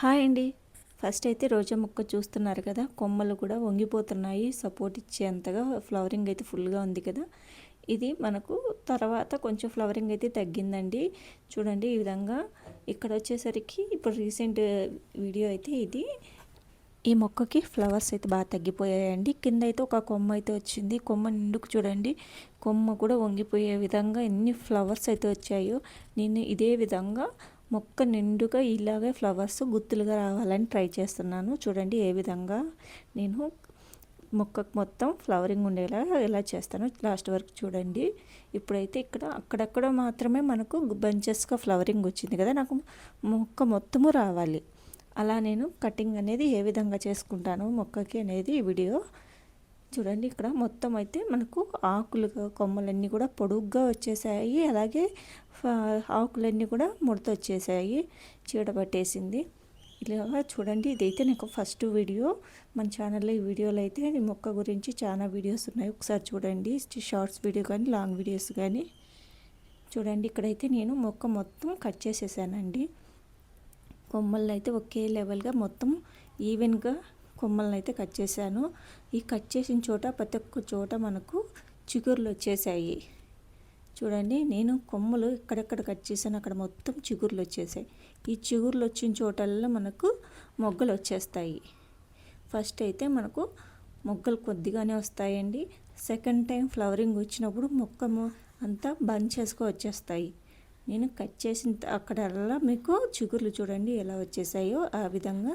Hi అండి. First అయితే రోజా మొక్క చూస్తున్నారు కదా కొమ్మలు కూడా వంగిపోతున్నాయి సపోర్ట్ ఇచ్చేంతగా ఫ్లవరింగ్ అయితే ఫుల్గా ఉంది కదా. ఇది మనకు తర్వాత కొంచెం ఫ్లవరింగ్ అయితే తగ్గిందండి. చూడండి ఈ విధంగా ఇక్కడ వచ్చేసరికి ఇప్పుడు రీసెంట్ వీడియో అయితే ఇది. ఈ మొక్కకి ఫ్లవర్స్ అయితే బాగా తగ్గిపోయాయండి. కింద అయితే ఒక కొమ్మ అయితే వచ్చింది. కొమ్మ నిండుకు చూడండి. కొమ్మ కూడా వంగిపోయే విధంగా ఎన్ని ఫ్లవర్స్ అయితే వచ్చాయో నేను ఇదే విధంగా మొక్క నిండుగా ఇలాగే ఫ్లవర్స్ గుత్తులుగా రావాలని ట్రై చేస్తున్నాను. చూడండి ఏ విధంగా నేను మొక్కకు మొత్తం ఫ్లవరింగ్ ఉండేలా ఎలా చేస్తాను. లాస్ట్ వరకు చూడండి. ఇప్పుడైతే ఇక్కడ అక్కడక్కడ మాత్రమే మనకు బంచెస్గా ఫ్లవరింగ్ వచ్చింది కదా నాకు మొక్క మొత్తము రావాలి. అలా నేను కటింగ్ అనేది ఏ విధంగా చేసుకుంటాను మొక్కకి అనేది వీడియో. చూడండి ఇక్కడ మొత్తం అయితే మనకు ఆకులుగా కొమ్మలన్నీ కూడా పొడుగ్గా వచ్చేసాయి. అలాగే ఆకులన్నీ కూడా ముడత వచ్చేసాయి. చీడ పట్టేసింది. ఇలా చూడండి ఇదైతే నాకు ఫస్ట్ వీడియో. మన ఛానల్లో ఈ వీడియోలో అయితే మొక్క గురించి చాలా వీడియోస్ ఉన్నాయి. ఒకసారి చూడండి షార్ట్స్ వీడియో కానీ లాంగ్ వీడియోస్ కానీ. చూడండి ఇక్కడైతే నేను మొక్క మొత్తం కట్ చేసేసానండి. కొమ్మలను అయితే ఒకే లెవెల్గా మొత్తం ఈవెన్గా కొమ్మలను అయితే కట్ చేశాను. ఈ కట్ చేసిన చోట ప్రతి ఒక్క చోట మనకు చిగుర్లు వచ్చేసాయి. చూడండి నేను కొమ్మలు ఎక్కడెక్కడ కట్ చేశాను అక్కడ మొత్తం చిగుర్లు వచ్చేసాయి. ఈ చిగుర్లు వచ్చిన చోటల్లో మనకు మొగ్గలు వచ్చేస్తాయి. ఫస్ట్ అయితే మనకు మొగ్గలు కొద్దిగానే వస్తాయండి. సెకండ్ టైం ఫ్లవరింగ్ వచ్చినప్పుడు మొక్క అంతా బంద్ చేసుకు వచ్చేస్తాయి. నేను కట్ చేసిన అక్కడల్లా మీకు చిగుర్లు చూడండి ఎలా వచ్చేసాయో ఆ విధంగా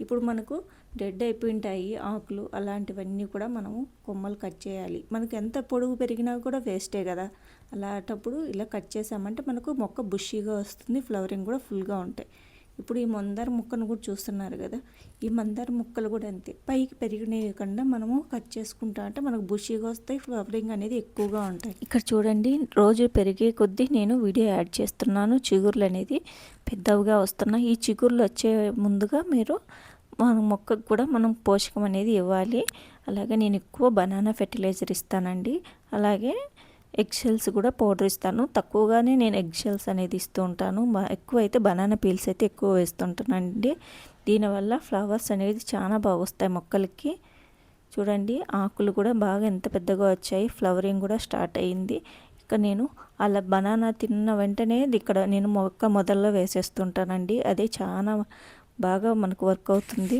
ఇప్పుడు మనకు డెడ్ అయిపోయింటాయి ఆకులు అలాంటివన్నీ కూడా మనము కొమ్మలు కట్ చేయాలి. మనకు ఎంత పొడుగు పెరిగినా కూడా వేస్టే కదా. అలాంటప్పుడు ఇలా కట్ చేసామంటే మనకు మొక్క బుషీగా వస్తుంది ఫ్లవరింగ్ కూడా ఫుల్గా ఉంటాయి. ఇప్పుడు ఈ మందార ముక్కను కూడా చూస్తున్నారు కదా ఈ మందార ముక్కలు కూడా అంతే. పైకి పెరిగినాయకుండా మనము కట్ చేసుకుంటా అంటే మనకు బుషీగా వస్తాయి ఫ్లవరింగ్ అనేది ఎక్కువగా ఉంటాయి. ఇక్కడ చూడండి రోజు పెరిగే కొద్దీ నేను వీడియో యాడ్ చేస్తున్నాను. చిగుర్లు అనేది పెద్దవిగా వస్తున్నాయి. ఈ చిగుర్లు వచ్చే ముందుగా మీరు మన మొక్కకు కూడా మనం పోషకం అనేది ఇవ్వాలి. అలాగే నేను ఎక్కువ బనానా ఫెర్టిలైజర్ ఇస్తానండి. అలాగే ఎగ్షెల్స్ కూడా పౌడర్ ఇస్తాను. తక్కువగానే నేను ఎగ్షెల్స్ అనేది ఇస్తూ ఉంటాను. ఎక్కువ అయితే బనానా పీల్స్ అయితే ఎక్కువ వేస్తుంటానండి. దీనివల్ల ఫ్లవర్స్ అనేది చాలా బాగా వస్తాయి మొక్కలకి. చూడండి ఆకులు కూడా బాగా ఎంత పెద్దగా వచ్చాయి. ఫ్లవరింగ్ కూడా స్టార్ట్ అయ్యింది ఇక్కడ నేను అలా బనానా తిన్న వెంటనే ఇక్కడ నేను మొక్క మొదల్లో వేసేస్తుంటానండి. అది చాలా బాగా మనకు వర్క్ అవుతుంది.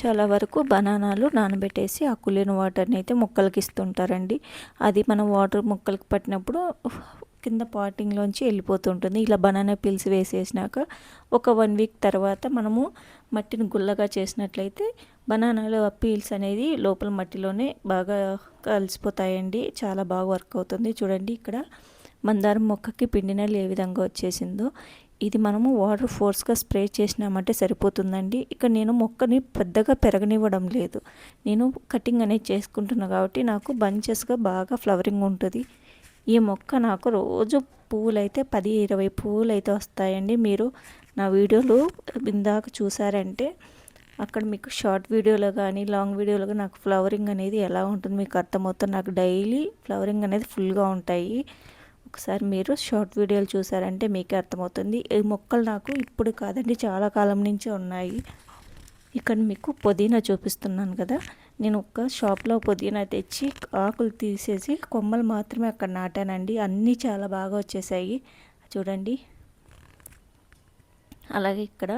చాలా వరకు బనానాలు నానబెట్టేసి ఆ కులిన వాటర్ని అయితే మొక్కలకి ఇస్తుంటారండి. అది మనం వాటర్ మొక్కలకి పట్టినప్పుడు కింద పాటింగ్లోంచి వెళ్ళిపోతుంటుంది. ఇలా బనానా పిల్స్ వేసేసినాక ఒక వన్ వీక్ తర్వాత మనము మట్టిని గుల్లగా చేసినట్లయితే బనానాలు పీల్స్ అనేది లోపల మట్టిలోనే బాగా కలిసిపోతాయండి. చాలా బాగా వర్క్ అవుతుంది. చూడండి ఇక్కడ మందారం మొక్కకి పిండి నెల ఏ విధంగా వచ్చేసిందో. ఇది మనము వాటర్ ఫోర్స్గా స్ప్రే చేసినామంటే సరిపోతుందండి. ఇక్కడ నేను మొక్కని పెద్దగా పెరగనివ్వడం లేదు. నేను కటింగ్ అనేది చేసుకుంటున్నాను కాబట్టి నాకు బంచెస్గా బాగా ఫ్లవరింగ్ ఉంటుంది. ఈ మొక్క నాకు రోజు పువ్వులు అయితే పది ఇరవై పువ్వులు అయితే వస్తాయండి. మీరు నా వీడియోలు ఇందాక చూసారంటే అక్కడ మీకు షార్ట్ వీడియోలో కానీ లాంగ్ వీడియోలో నాకు ఫ్లవరింగ్ అనేది ఎలా ఉంటుంది మీకు అర్థమవుతుంది. నాకు డైలీ ఫ్లవరింగ్ అనేది ఫుల్గా ఉంటాయి. ఒకసారి మీరు షార్ట్ వీడియోలు చూసారంటే మీకే అర్థమవుతుంది. ఈ మొక్కలు నాకు ఇప్పుడు కాదండి చాలా కాలం నుంచే ఉన్నాయి. ఇక్కడ మీకు పుదీనా చూపిస్తున్నాను కదా. నేను ఒక షాప్లో పుదీనా తెచ్చి ఆకులు తీసేసి కొమ్మలు మాత్రమే అక్కడ నాటానండి. అన్నీ చాలా బాగా వచ్చేసాయి. చూడండి. అలాగే ఇక్కడ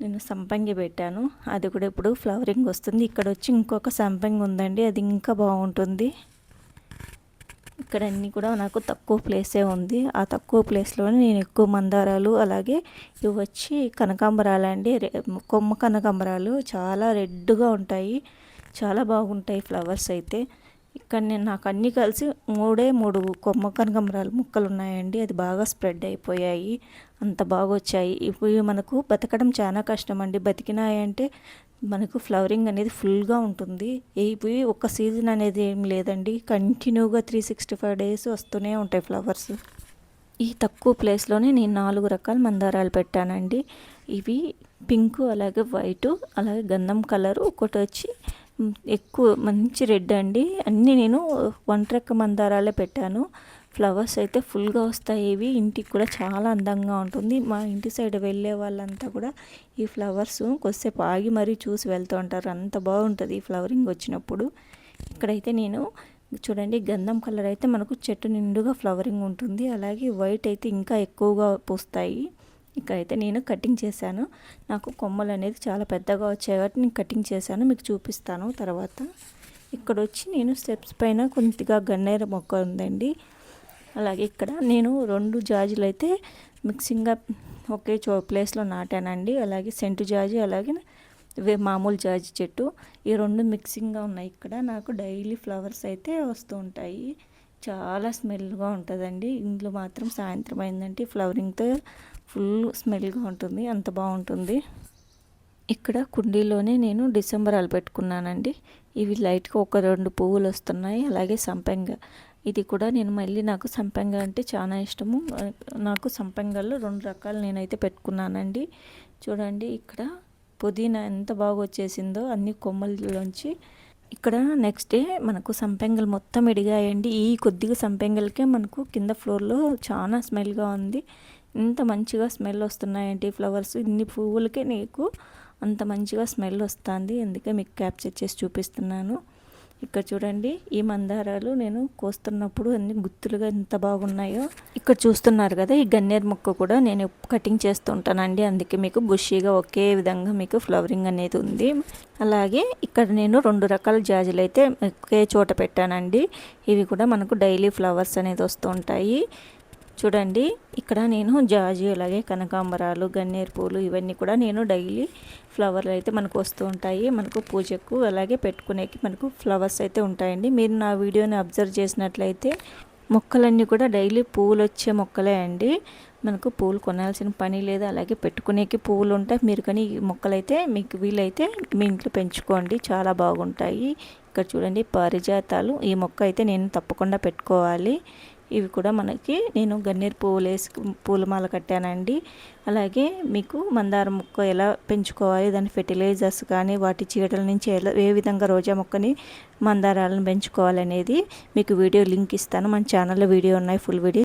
నేను సంపంగి పెట్టాను. అది కూడా ఇప్పుడు ఫ్లవరింగ్ వస్తుంది. ఇక్కడ వచ్చి ఇంకొక సంపంగి ఉందండి. అది ఇంకా బాగుంటుంది. ఇక్కడ అన్నీ కూడా నాకు తక్కువ ప్లేసే ఉంది. ఆ తక్కువ ప్లేస్లోనే నేను ఎక్కువ మందారాలు అలాగే ఇవి వచ్చి కనకాంబరాలు అండి. కొమ్మ కనకాంబరాలు చాలా రెడ్గా ఉంటాయి. చాలా బాగుంటాయి ఫ్లవర్స్ అయితే. ఇక్కడ నేను నాకు అన్నీ కలిసి మూడే మూడు కొమ్మ కనకాంబరాలు ముక్కలు ఉన్నాయండి. అది బాగా స్ప్రెడ్ అయిపోయాయి. అంత బాగా వచ్చాయి ఇవి మనకు బతకడం చాలా కష్టం అండి బతికినాయంటే మనకు ఫ్లవరింగ్ అనేది ఫుల్గా ఉంటుంది. ఇవి ఒక సీజన్ అనేది ఏం లేదండి. కంటిన్యూగా త్రీ సిక్స్టీ ఫైవ్ డేస్ వస్తూనే ఉంటాయి ఫ్లవర్స్. ఈ తక్కువ ప్లేస్లోనే నేను నాలుగు రకాల మందారాలు పెట్టానండి. ఇవి పింక్ అలాగే వైటు అలాగే గంధం కలరు ఒకటి వచ్చి ఎక్కువ మంచి రెడ్ అండి. అన్నీ నేను ఒంటరెక్క మందారాలే పెట్టాను. ఫ్లవర్స్ అయితే ఫుల్గా వస్తాయి. ఇవి ఇంటికి కూడా చాలా అందంగా ఉంటుంది. మా ఇంటి సైడ్ వెళ్ళే వాళ్ళంతా కూడా ఈ ఫ్లవర్స్ కొద్దిసేపు ఆగి మరీ చూసి వెళ్తూ ఉంటారు. అంత బాగుంటుంది ఈ ఫ్లవరింగ్ వచ్చినప్పుడు. ఇక్కడైతే నేను చూడండి గంధం కలర్ అయితే మనకు చెట్టు నిండుగా ఫ్లవరింగ్ ఉంటుంది. అలాగే వైట్ అయితే ఇంకా ఎక్కువగా పూస్తాయి. ఇక్కడైతే నేను కటింగ్ చేశాను. నాకు కొమ్మలు అనేది చాలా పెద్దగా వచ్చాయి కాబట్టి నేను కటింగ్ చేశాను. మీకు చూపిస్తాను తర్వాత. ఇక్కడ వచ్చి నేను స్టెప్స్ పైన కొద్దిగా గన్నేర మొక్క ఉందండి. అలాగే ఇక్కడ నేను రెండు జాజులు అయితే మిక్సింగ్గా ఒకే చో ప్లేస్లో నాటానండి. అలాగే సెంటు జాజి అలాగే మామూలు జాజి చెట్టు. ఈ రెండు మిక్సింగ్గా ఉన్నాయి. ఇక్కడ నాకు డైలీ ఫ్లవర్స్ అయితే వస్తూ ఉంటాయి. చాలా స్మెల్గా ఉంటుందండి. ఇంట్లో మాత్రం సాయంత్రం అయిందంటే ఫ్లవరింగ్తో ఫుల్ స్మెల్గా ఉంటుంది. అంత బాగుంటుంది. ఇక్కడ కుండీలోనే నేను డిసెంబరాలు పెట్టుకున్నానండి. ఇవి లైట్గా ఒక రెండు పువ్వులు వస్తున్నాయి. అలాగే సంపెంగ. ఇది కూడా నేను మళ్ళీ నాకు సంపంగ అంటే చాలా ఇష్టము. నాకు సంపెంగల్లో రెండు రకాలు నేనైతే పెట్టుకున్నానండి. చూడండి ఇక్కడ పుదీనా ఎంత బాగా వచ్చేసిందో అన్ని కొమ్మల్లోంచి. ఇక్కడ నెక్స్ట్ డే మనకు సంపెంగలు మొత్తం ఎడిగాయండి ఈ కొద్దిగా సంపెంగలకే మనకు కింద ఫ్లోర్లో చాలా స్మెల్గా ఉంది. ఇంత మంచిగా స్మెల్ వస్తున్నాయండి ఫ్లవర్స్. ఇన్ని పువ్వులకే నీకు అంత మంచిగా స్మెల్ వస్తుంది. అందుకే మీకు క్యాప్చర్ చేసి చూపిస్తున్నాను. ఇక్కడ చూడండి ఈ మందారాలు నేను కోస్తున్నప్పుడు అన్ని గుత్తులుగా ఎంత బాగున్నాయో. ఇక్కడ చూస్తున్నారు కదా ఈ గన్నేరు మొక్క కూడా నేను కటింగ్ చేస్తుంటానండి అందుకే మీకు బుషీగా ఒకే విధంగా మీకు ఫ్లవరింగ్ అనేది ఉంది. అలాగే ఇక్కడ నేను రెండు రకాల జాజులు అయితే ఒకే చోట పెట్టానండి. ఇవి కూడా మనకు డైలీ ఫ్లవర్స్ అనేది వస్తుంటాయి చూడండి ఇక్కడ నేను జాజి అలాగే కనకాంబరాలు గన్నేరు పూలు ఇవన్నీ కూడా నేను డైలీ ఫ్లవర్లు అయితే మనకు వస్తూ ఉంటాయి. మనకు పూజకు అలాగే పెట్టుకునేకి మనకు ఫ్లవర్స్ అయితే ఉంటాయండి. మీరు నా వీడియోని అబ్జర్వ్ చేసినట్లయితే మొక్కలన్నీ కూడా డైలీ పూలు వచ్చే మొక్కలే అండి. మనకు పూలు కొనాల్సిన పని లేదు. అలాగే పెట్టుకునేకి పువ్వులు ఉంటాయి. మీరు కానీ ఈ మొక్కలైతే మీకు వీలైతే మీ ఇంట్లో పెంచుకోండి. చాలా బాగుంటాయి. ఇక్కడ చూడండి పారిజాతాలు. ఈ మొక్క అయితే నేను తప్పకుండా పెట్టుకోవాలి. ఇవి కూడా మనకి నేను గన్నేరు పువ్వులు వేసి పూలమాల కట్టానండి. అలాగే మీకు మందార మొక్క ఎలా పెంచుకోవాలి దాని ఫెర్టిలైజర్స్ కానీ వాటి చీడల నుంచి ఎలా ఏ విధంగా రోజా మొక్కని మందారాలను పెంచుకోవాలనేది మీకు వీడియో లింక్ ఇస్తాను. మన ఛానల్లో వీడియో ఉన్నాయి ఫుల్ వీడియో